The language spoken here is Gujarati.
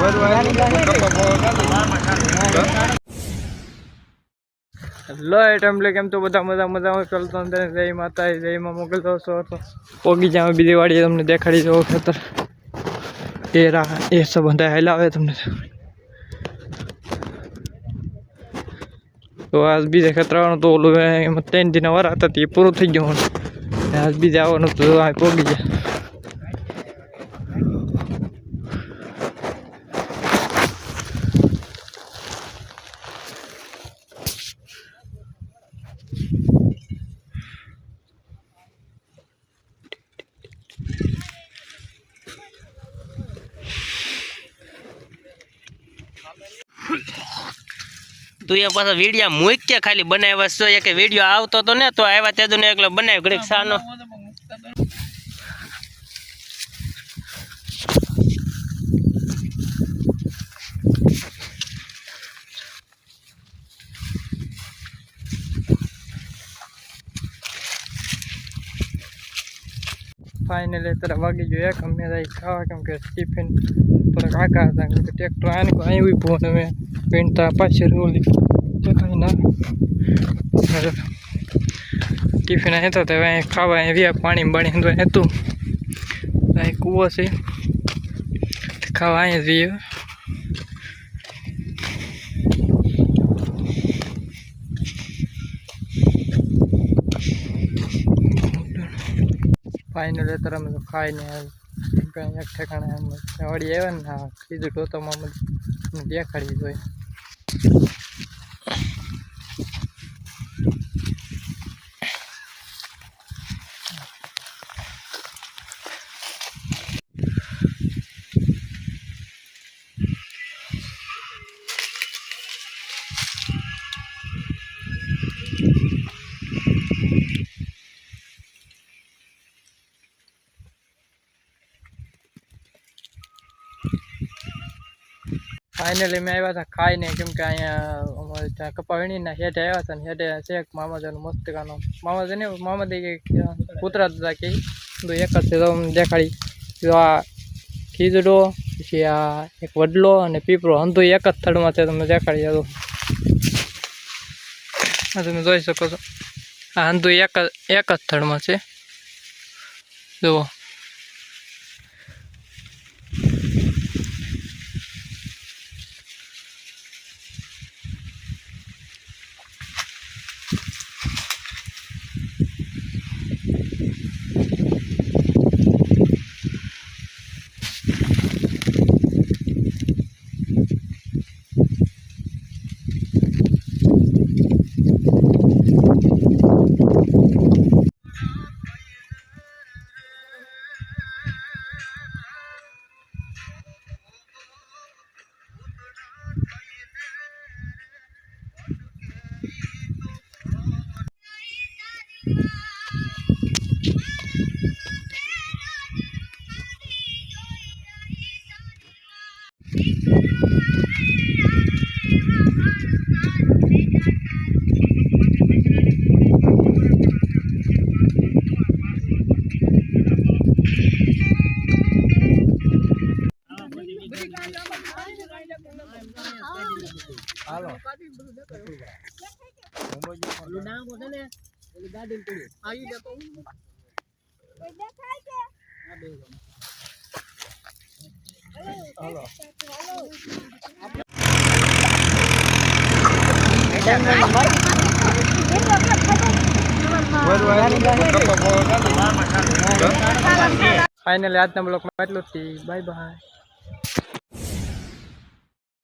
લો આઈટમ લે કેમ તો બધા મજા મજામાં ચાલતો અંદર જય માતા જય માં મોકલ દો છો તો પોગી જાવ બીજી વાડી તમને દેખાડી દો ખેતર. એ રા એ સબ બધા હલાવે તમને. તો આજ બીજે ખેતર આવવાનું તો ઓલું, એમાં ત્રણ દિન વાર હતા તે પૂરું થઈ ગયું. ને આજ બીજે આવવાનું તો આ પોગી જાય. તું એ પાછો વિડીયા મૂક કે ખાલી બનાવ્યા છો? કે વીડિયો આવતો તો ને તો આવ્યા તે ને એકલો બનાવ્યો. ઘડીક સાનો. ફાઇનલી અત્યારે વાગી ગયો. એક અમે ખાવા કેમ કે ટિફિન થોડાક આકા હતા કેમ કે ટ્રેક્ટર આને અહીં ઉભું અને અમે પીણતા પાછી ઓલી દેખાય ના. ટિફિન અહીં તો. અહીં ખાવા અહીં વ્યા પાણી બાણી તો હતું. અહીં કૂવો છે. ખાવા અહીં જઈએ ફાઇનલ અત્યારે અમે તો ખાઈને કંઈ એક ઠેકાણે વળી આવ્યા ને કીધું ટોતોમાં દેખાડી જોઈએ ફાઇનલી મેં આવ્યા હતા ખાઈને, કેમ કે અહીંયા અમારે ત્યાં કપાવીણીના હેઠે આવ્યા હતા ને હેઠે શેખ મામાજાનું મસ્ત ગાનો. મામાજા ને મામાજી કે કૂતરા હતા કે તો એક જ છે તો દેખાડી. આ ખીજડો, પછી આ એક વડલો અને પીપળો. હંધુ એક જ થડમાં છે તમને દેખાડી દો તમે જોઈ શકો છો. આ હંધુ એક જ એક જ થડમાં છે. જુઓ. હાલો. નામ બોલે ને ગાડી આવી દેખાય છે ફાઇનલી આજના બ્લોકમાં એટલું જ. Bye bye